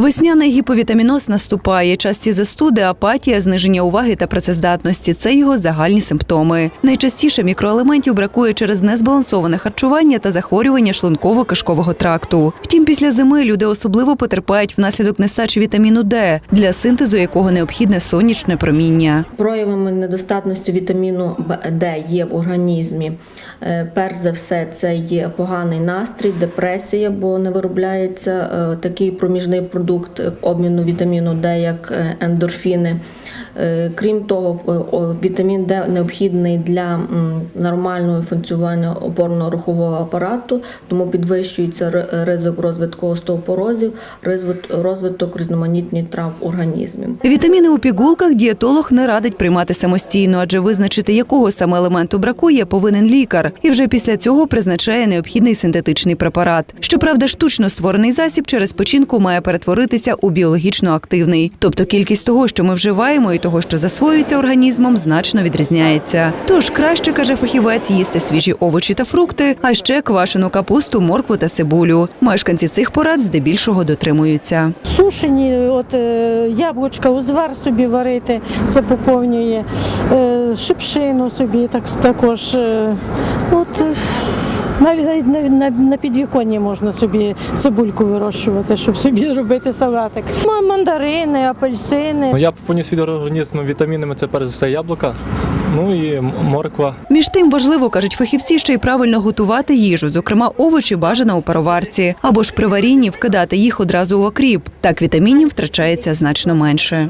Весняний гіповітаміноз наступає. Часті застуди, апатія, зниження уваги та працездатності це його загальні симптоми. Найчастіше мікроелементів бракує через незбалансоване харчування та захворювання шлунково-кишкового тракту. Втім, після зими люди особливо потерпають внаслідок нестачі вітаміну Д, для синтезу якого необхідне сонячне проміння. Проявами недостатності вітаміну Д є в організмі. Е, Перш за все, це є поганий настрій, депресія, бо не виробляється е, такий проміжний продукт обміну вітаміну Д, як е, ендорфіни. Е, Крім того, е, вітамін Д необхідний для нормального функціонування опорно-рухового апарату, тому підвищується ри- ризик розвитку остеопорозів, розвит- розвиток різноманітних трав в організмі. Вітаміни у пігулках дієтолог не радить приймати самостійно, адже визначити, якого саме елементу бракує, повинен лікар. І вже після цього призначає необхідний синтетичний препарат. Щоправда, штучно створений засіб через печінку має перетворитися у біологічно активний. Тобто кількість того, що ми вживаємо, того, що засвоюється організмом, значно відрізняється. Тож краще каже фахівець їсти свіжі овочі та фрукти, а ще квашену капусту, моркву та цибулю. Мешканці цих порад здебільшого дотримуються. Сушені, от е, яблучка, узвар собі варити, це поповнює, е, шипшину собі так, також. е, От, навіть, навіть на, на, на підвіконні можна собі цибульку вирощувати, щоб собі робити салатик. Ма- Мандарини, апельсини. Ну, я поповнюю свій організм вітамінами, це перш за все яблука, ну і морква. Між тим важливо, кажуть фахівці, ще й правильно готувати їжу, зокрема овочі бажано у пароварці, або ж при варінні вкидати їх одразу у окріп. Так вітамінів втрачається значно менше.